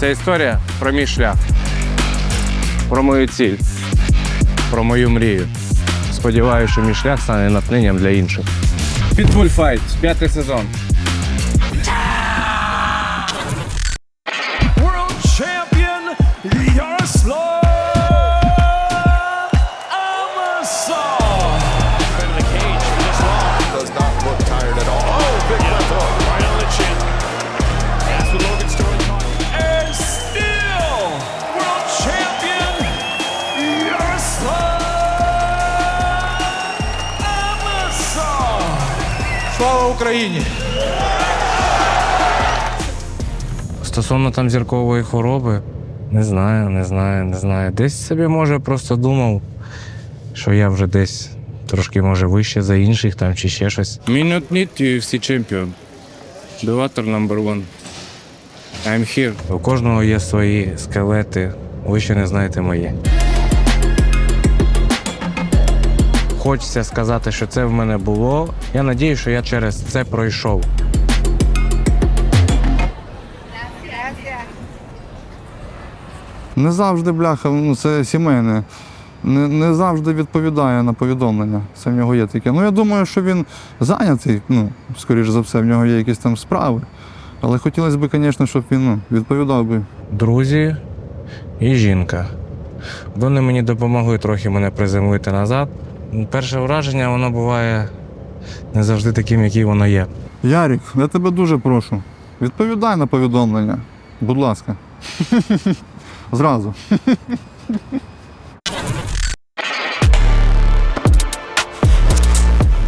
Це історія про мій шлях, про мою ціль, про мою мрію. Сподіваюся, що мій шлях стане натхненням для інших. Pitbull Fight, п'ятий сезон. Слава Україні! Стосовно там зіркової хвороби, не знаю, не знаю, не знаю. Десь собі може просто думав, що я вже десь трошки може вище за інших там чи ще щось. Minute need UFC чемпіон. Деватор number one. I'm here. У кожного є свої скелети. Ви ще не знаєте мої. Хочеться сказати, що це в мене було. Я надію, що я через це пройшов. Не завжди бляха, ну це сімейне. Не, не завжди відповідає на повідомлення. Це в нього є таке. Ну я думаю, що він зайнятий, ну, скоріш за все, в нього є якісь там справи. Але хотілося б, звісно, щоб він ну, відповідав би. друзі і жінка. Вони мені допомогли трохи мене приземлити назад. Перше враження воно буває не завжди таким, яким воно є. Ярік, я тебе дуже прошу. Відповідай на повідомлення. Будь ласка. Зразу.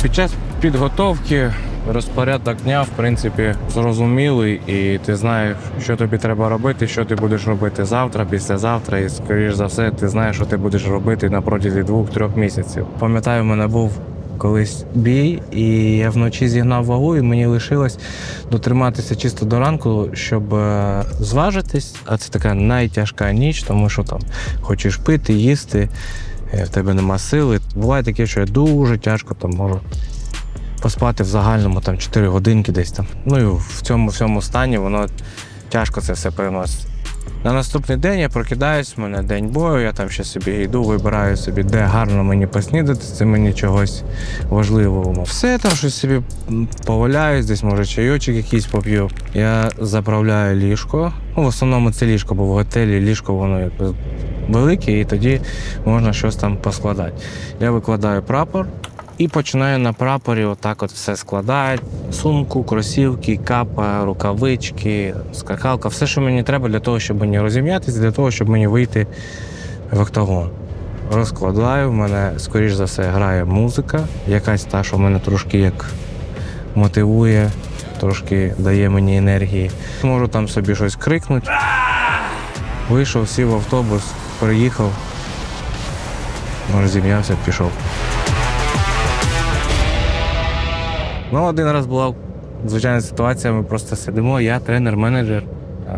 Під час підготовки розпорядок дня, в принципі, зрозумілий, і ти знаєш, що тобі треба робити, що ти будеш робити завтра, післязавтра, і скоріш за все, ти знаєш, що ти будеш робити на протязі двох-трьох місяців. Пам'ятаю, в мене був колись бій, і я вночі зігнав вагу, і мені лишилось дотриматися чисто до ранку, щоб е, зважитись. А це така найтяжка ніч, тому що там хочеш пити, їсти. е, В тебе нема сили. Буває таке, що я дуже тяжко там можу поспати в загальному там 4 годинки десь там. Ну і в цьому всьому стані воно тяжко це все переносить. На наступний день я прокидаюсь, в мене день бою, я там ще собі йду, вибираю собі, де гарно мені поснідати, це мені чогось важливого. Все там щось собі поваляюсь, десь може чайочок якийсь поп'ю. Я заправляю ліжко. Ну, в основному це ліжко, бо в готелі ліжко воно якби велике, і тоді можна щось там поскладати. Я викладаю прапор, і починаю на прапорі отак от все складати. Сумку, кросівки, капа, рукавички, скакалка, все, що мені треба для того, щоб мені розім'ятися, для того, щоб мені вийти в октагон. Розкладаю, в мене, скоріш за все, грає музика, якась та, що мене трошки як мотивує, трошки дає мені енергії. Можу там собі щось крикнути. Вийшов, сів в автобус, приїхав, розім'явся, пішов. Ну, один раз була звичайна ситуація, ми просто сидимо, я тренер, менеджер.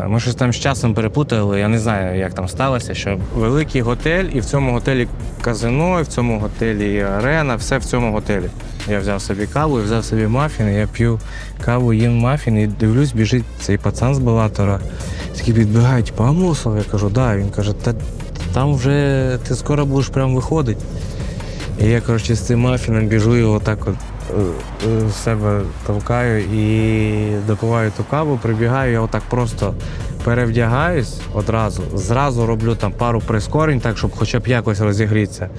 Е, Ми щось там з часом перепутали, я не знаю, як там сталося, що великий готель, і в цьому готелі казино, і в цьому готелі арена, все в цьому готелі. Я взяв собі каву, і взяв собі мафін, і я п'ю каву, їм мафін, і дивлюсь, біжить цей пацан з балатора. Такий підбігає, типу, Амосов, я кажу, да. Він каже, та там вже ти скоро будеш прям виходити. І я, коротше, з цим мафіном біжу його так от себе толкаю і допиваю ту каву, прибігаю, я отак просто перевдягаюсь одразу, зразу роблю там пару прискорень, так, щоб хоча б якось розігрітися.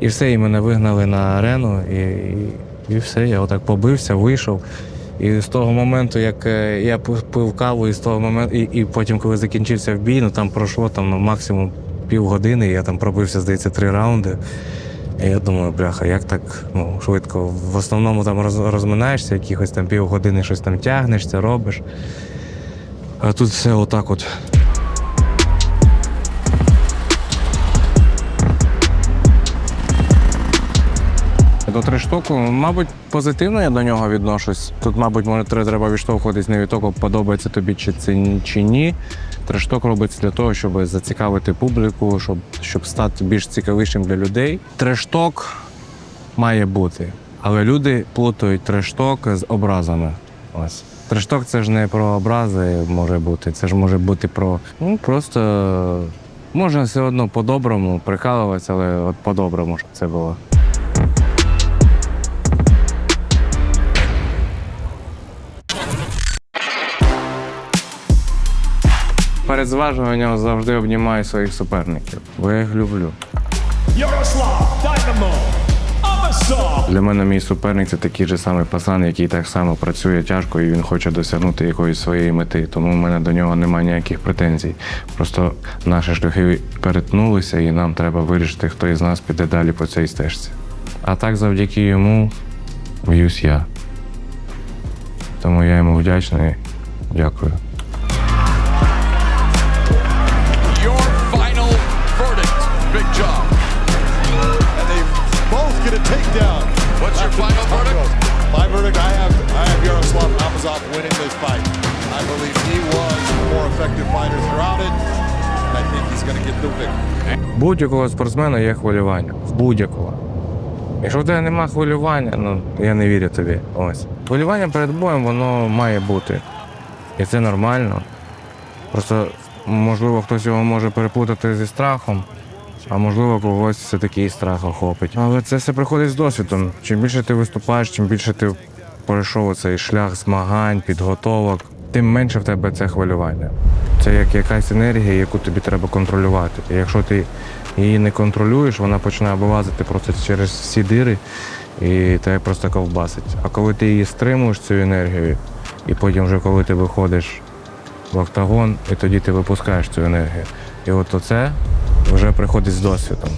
І все, і мене вигнали на арену, і, і, і все, я отак побився, вийшов. І з того моменту, як е, я пив каву, і з того моменту, і, і потім, коли закінчився в бій, ну там пройшло там, ну, максимум півгодини, я там пробився, здається, три раунди. Я думаю, бляха, як так ну, швидко. В основному там роз, розминаєшся, якихось там півгодини щось там тягнешся, робиш. А тут все отак от. До трештоку, мабуть, позитивно я до нього відношусь. Тут, мабуть, може, треба відштовхуватись не від того, подобається тобі чи чи ні. Трешток робиться для того, щоб зацікавити публіку, щоб, щоб стати більш цікавішим для людей. Трешток має бути, але люди плутають трешток з образами. Ось. Трешток це ж не про образи може бути, це ж може бути про. Ну просто можна все одно по-доброму прикалуватися, але от по-доброму, щоб це було. Перед зважуванням завжди обнімаю своїх суперників, бо я їх люблю. Для мене мій суперник це такий же самий пацан, який так само працює тяжко і він хоче досягнути якоїсь своєї мети. Тому в мене до нього немає ніяких претензій. Просто наші шляхи перетнулися, і нам треба вирішити, хто із нас піде далі по цій стежці. А так, завдяки йому б'юсь я. Тому я йому вдячний. Дякую. Takedown. What's your final verdict? My verdict, I have I have Yaroslav Amazov winning this fight. I believe he was the more effective fighter throughout it, and I think he's going to get the victory. Будь-якого спортсмена є хвилювання. Будь-якого. Якщо в тебе немає хвилювання, ну я не вірю тобі. Ось. Хвилювання перед боєм воно має бути. І це нормально. Просто, можливо, хтось його може переплутати зі страхом, а можливо, когось все-таки і страх охопить. Але це все приходить з досвідом. Чим більше ти виступаєш, чим більше ти пройшов цей шлях змагань, підготовок, тим менше в тебе це хвилювання. Це як якась енергія, яку тобі треба контролювати. І якщо ти її не контролюєш, вона починає вилазити просто через всі дири і тебе просто ковбасить. А коли ти її стримуєш, цю енергію, і потім вже коли ти виходиш в октагон, і тоді ти випускаєш цю енергію. І от оце вже приходить з досвідом.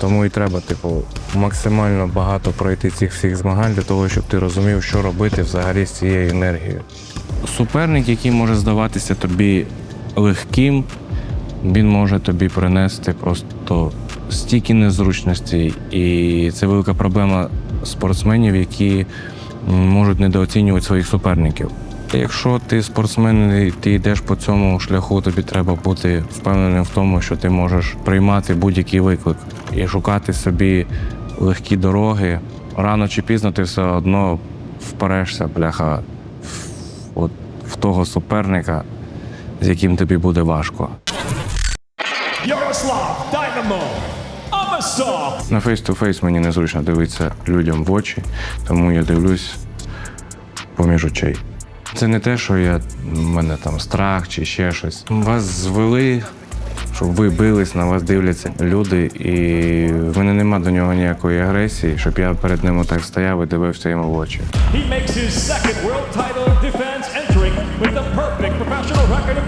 Тому і треба, типу, максимально багато пройти цих всіх змагань для того, щоб ти розумів, що робити взагалі з цією енергією. Суперник, який може здаватися тобі легким, він може тобі принести просто стільки незручностей. І це велика проблема спортсменів, які можуть недооцінювати своїх суперників. Якщо ти спортсмен і ти йдеш по цьому шляху, тобі треба бути впевненим в тому, що ти можеш приймати будь-який виклик і шукати собі легкі дороги. Рано чи пізно ти все одно вперешся, бляха, в, от, в того суперника, з яким тобі буде важко. Dynamo Amosov. На фейс-ту-фейс мені незручно дивитися людям в очі, тому я дивлюсь поміж очей. Це не те, що я в мене там страх чи ще щось. Вас звели, щоб ви бились, на вас дивляться люди, і в мене нема до нього ніякої агресії, щоб я перед ним так стояв і дивився йому в очі. He makes his second world title defense entering with a perfect professional record of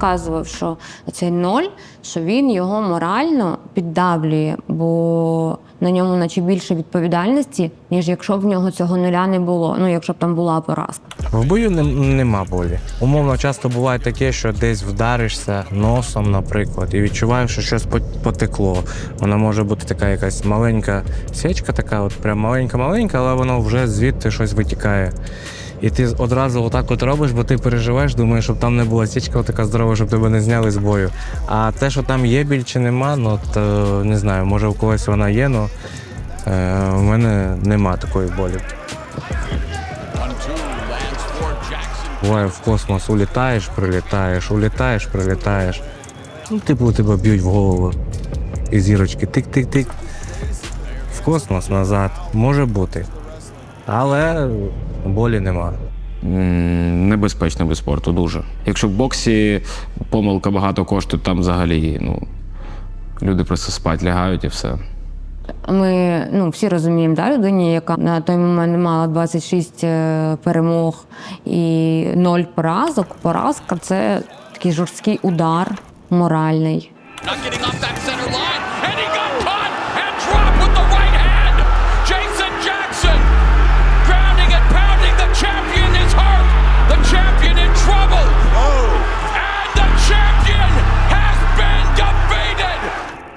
розказував, що цей ноль, що він його морально піддавлює, бо на ньому наче більше відповідальності, ніж якщо б в нього цього нуля не було. Ну, якщо б там була поразка. В бою не, нема болі. Умовно, часто буває таке, що десь вдаришся носом, наприклад, і відчуваєш, що щось пот- потекло. Вона може бути така якась маленька сечка, така, от прям маленька-маленька, але воно вже звідти щось витікає. І ти одразу отак от робиш, бо ти переживаєш, думаєш, щоб там не була січка така здорова, щоб тебе не зняли з бою. А те, що там є біль чи нема, ну то не знаю, може у когось вона є, але е, в мене нема такої болі. Буває в космос улітаєш, прилітаєш, улітаєш, прилітаєш. Ну, типу, тебе б'ють в голову. І зірочки тик-тик-тик. В космос назад. Може бути. Але болі нема. М, Небезпечно без спорту, дуже. Якщо в боксі помилка багато коштує, там взагалі ну, люди просто спать лягають і все. Ми ну, всі розуміємо, да, людині, яка на той момент мала 26 е, перемог і 0 поразок. Поразка це такий жорсткий удар моральний. Not getting off that center line,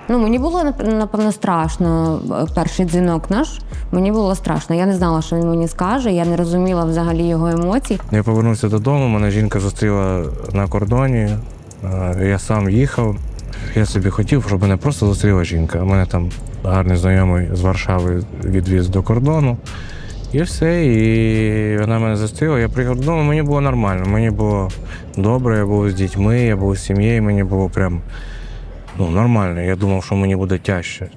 Ну, мені було нап- напевно страшно. е, Перший дзвінок наш. Мені було страшно. Я не знала, що він мені скаже. Я не розуміла взагалі його емоцій. Я повернувся додому, мене жінка зустріла на кордоні. е, Я сам їхав. Я собі хотів, щоб мене просто зустріла жінка. У мене там гарний знайомий з Варшави відвіз до кордону. І все. І вона мене зустріла. Я приїхав додому, мені було нормально. Мені було добре, я був з дітьми, я був з сім'єю, мені було прям ну, нормально. Я думав, що мені буде тяжче.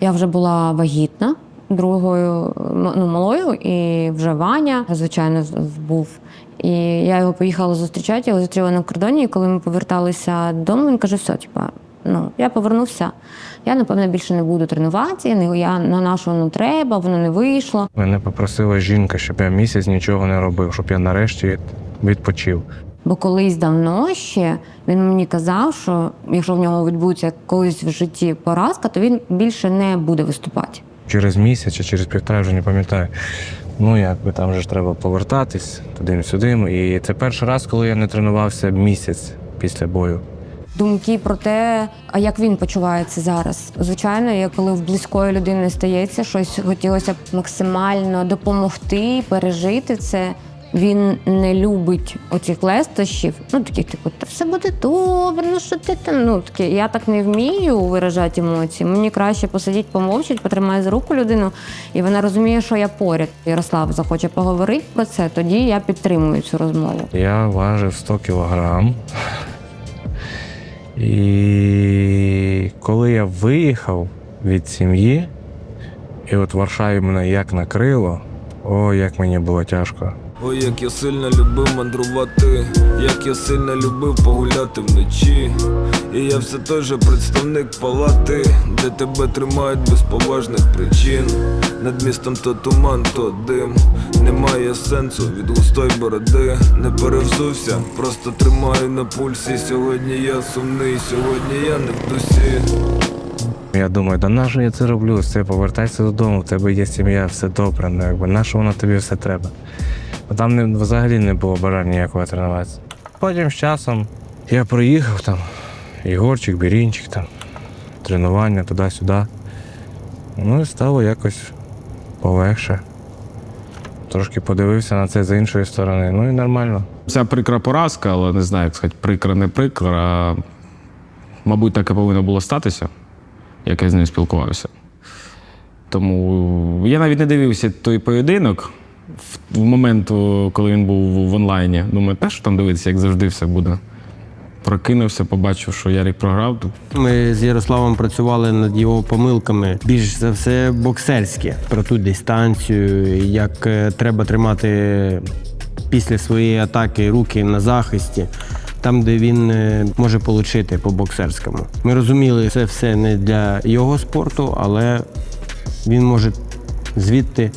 Я вже була вагітна другою ну, малою, і вже Ваня, звичайно, був. І я його поїхала зустрічати, я його зустріла на кордоні, і коли ми поверталися додому, він каже: все, типа, ну, я повернувся. Я, напевно, більше не буду тренуватися, я на нашу не треба, воно не вийшло. Мене попросила жінка, щоб я місяць нічого не робив, щоб я нарешті відпочив. Бо колись давно ще він мені казав, що якщо в нього відбудеться колись в житті поразка, то він більше не буде виступати. через місяць чи через півтора, вже не пам'ятаю. Ну, якби там же ж треба повертатись туди-сюди. І це перший раз, коли я не тренувався місяць після бою. Думки про те, а як він почувається зараз. Звичайно, я коли в близької людини стається щось, хотілося б максимально допомогти, пережити це. Він не любить оцих лестощів. Ну таких типу, та все буде добре, ну що ти там? Ну таке, я так не вмію виражати емоції. Мені краще посидіти, помовчати, потримати за руку людину, і вона розуміє, що я поряд. Ярослав захоче поговорити про це, тоді я підтримую цю розмову. Я важив 100 кілограм. І коли я виїхав від сім'ї, і от Варшаві мене як накрило, о, як мені було тяжко. Ой, як я сильно любив мандрувати, як я сильно любив погуляти вночі. І я все той же представник палати, де тебе тримають без поважних причин. Над містом то туман, то дим. Немає сенсу від густої бороди. Не перевзувся, просто тримаю на пульсі. Сьогодні я сумний, сьогодні я не в дусі. Я думаю, да на що я це роблю? Все, повертайся додому, в тебе є сім'я, все добре. Ну, якби на що воно тобі все треба? Бо там не, взагалі не було бажання ніякого тренуватися. Потім з часом я проїхав там, Ігорчик, Бірінчик, там, тренування туди-сюди. Ну і стало якось полегше. Трошки подивився на це з іншої сторони. Ну і нормально. Ця прикра поразка, але не знаю, як сказати, прикра, не прикра. Мабуть, так і повинно було статися, як я з ним спілкувався. Тому я навіть не дивився той поєдинок в, момент, коли він був в онлайні. Думаю, те, що там дивитися, як завжди все буде. Прокинувся, побачив, що Ярик програв. Ми з Ярославом працювали над його помилками, більш за все боксерські, про ту дистанцію, як е, треба тримати після своєї атаки руки на захисті, там, де він е, може отримати по боксерському. Ми розуміли, це все не для його спорту, але він може звідти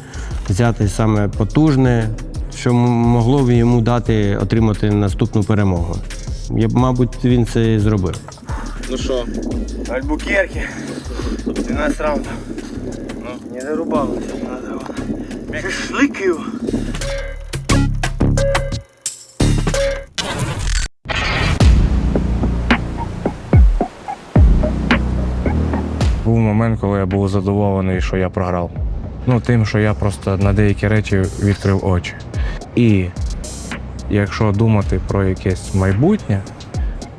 взяти саме потужне, що могло б йому дати отримати наступну перемогу. Я б, мабуть, він це і зробив. Ну що, Альбукерки. 12 раундов. Ну, не зарубалось. Надо Шашлыків. Був момент, коли я був задоволений, що я програв. Ну, тим, що я просто на деякі речі відкрив очі. І якщо думати про якесь майбутнє,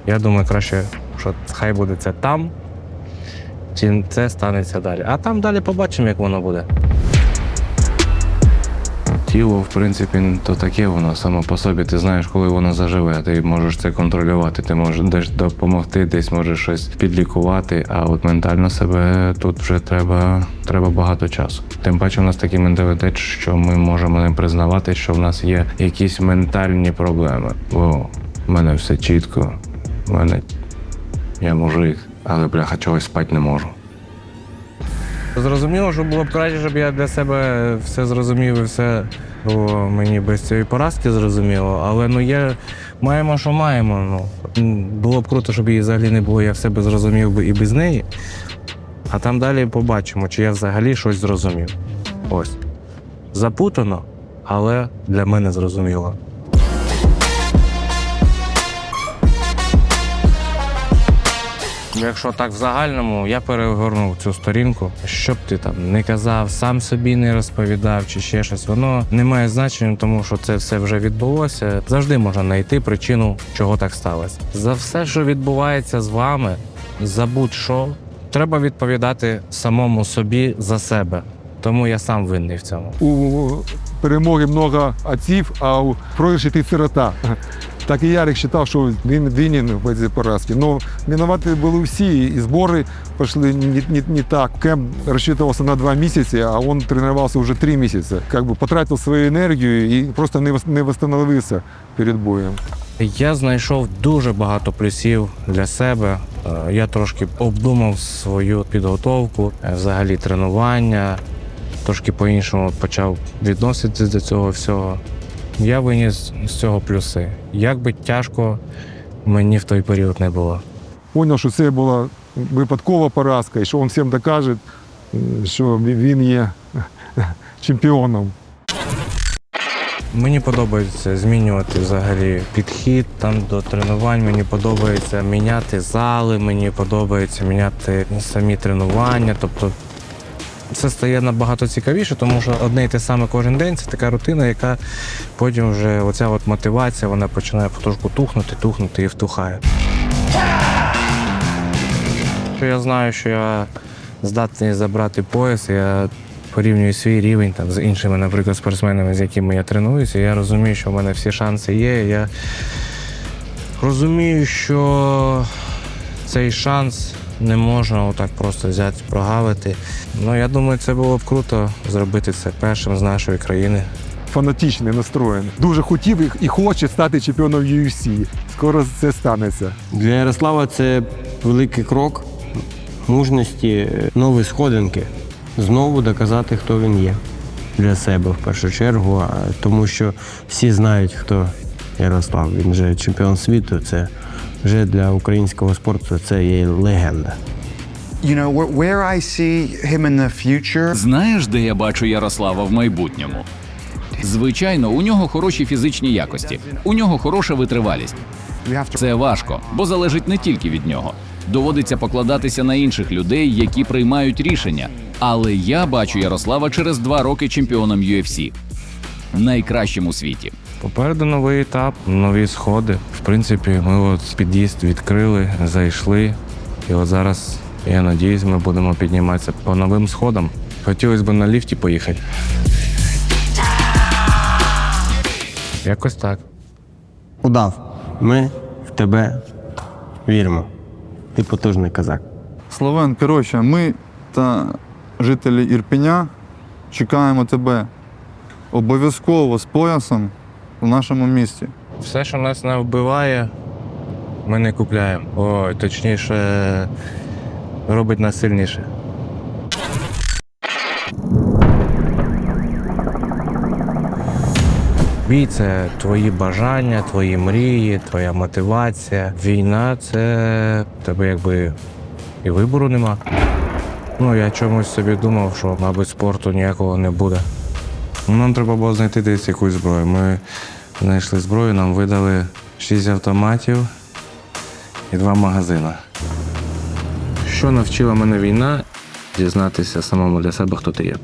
я думаю, краще, що хай буде це там, чим це станеться далі. А там далі побачимо, як воно буде. Тіло, в принципі, то таке воно само по собі. Ти знаєш, коли воно заживе. Ти можеш це контролювати. Ти можеш десь допомогти, десь можеш щось підлікувати. А от ментально себе тут вже треба, треба багато часу. Тим паче, в нас такий менталітет, що ми можемо не признавати, що в нас є якісь ментальні проблеми. Бо в мене все чітко, в мене я мужик, але бляха чогось спати не можу. Зрозуміло, що було б краще, щоб я для себе все зрозумів і все було мені без цієї поразки зрозуміло. Але ну є, маємо, що маємо. Ну. Було б круто, щоб її взагалі не було, я в себе зрозумів би і без неї. А там далі побачимо, чи я взагалі щось зрозумів. Ось. Запутано, але для мене зрозуміло. Якщо так в загальному, я перегорнув цю сторінку. Що б ти там не казав, сам собі не розповідав чи ще щось, воно не має значення, тому що це все вже відбулося. Завжди можна знайти причину, чого так сталося. За все, що відбувається з вами, за будь-що, треба відповідати самому собі за себе. Тому я сам винний в цьому. У перемоги много отців, а у проигрыші ти сирота. Так і Ярик вважав, що він винен в цій поразці. Но винуваті були всі, і збори пішли не, не, не так. Кем розчитувався на два місяці, а він тренувався вже три місяці. Бы потратив свою енергію і просто не, не восстановився перед боєм. Я знайшов дуже багато плюсів для себе. Е, Я трошки обдумав свою підготовку, е, взагалі тренування, трошки по-іншому почав відноситися до цього всього. Я виніс з цього плюси. Як би тяжко мені в той період не було. Поняв, що це була випадкова поразка, і що він всім докаже, що він є чемпіоном. Мені подобається змінювати взагалі підхід там до тренувань. Мені подобається міняти зали, мені подобається міняти самі тренування. Тобто це стає набагато цікавіше, тому що одне й те саме кожен день це така рутина, яка потім вже оця от мотивація вона починає потрошку тухнути, тухнути і втухає. Я знаю, що я здатний забрати пояс, я порівнюю свій рівень там, з іншими, наприклад, спортсменами, з якими я тренуюся. Я розумію, що в мене всі шанси є. Я розумію, що цей шанс не можна отак просто взяти, прогавити. Ну, я думаю, це було б круто зробити це першим з нашої країни. Фанатичний настроєний. Дуже хотів і- і хоче стати чемпіоном UFC. Скоро це станеться. Для Ярослава це великий крок мужності, нові сходинки. Знову доказати, хто він є для себе в першу чергу, тому що всі знають, хто Ярослав. Він же чемпіон світу. Це вже для українського спорту це є легенда. You know, where, I see him in the future, Знаєш, де я бачу Ярослава в майбутньому? Звичайно, у нього хороші фізичні якості, у нього хороша витривалість. Це важко, бо залежить не тільки від нього. Доводиться покладатися на інших людей, які приймають рішення. Але я бачу Ярослава через два роки чемпіоном UFC. найкращим у світі. Попереду новий етап, нові сходи. В принципі, ми от під'їзд відкрили, зайшли. І от зараз, я надіюсь, ми будемо підніматися по новим сходам. Хотілося б на ліфті поїхати. Якось так. Удав. Ми в тебе віримо. Ти потужний козак. Словен, коротше, ми та жителі Ірпеня чекаємо тебе обов'язково з поясом в нашому місті. Все, що нас не вбиває, ми не купляємо. Ой, точніше, робить нас сильніше. Бій це твої бажання, твої мрії, твоя мотивація. Війна це тебе якби і вибору нема. Ну, я чомусь собі думав, що, мабуть, спорту ніякого не буде. Нам треба було знайти десь якусь зброю. Ми знайшли зброю, нам видали шість автоматів і два магазини. Що навчила мене війна? Дізнатися самому для себе, хто ти є.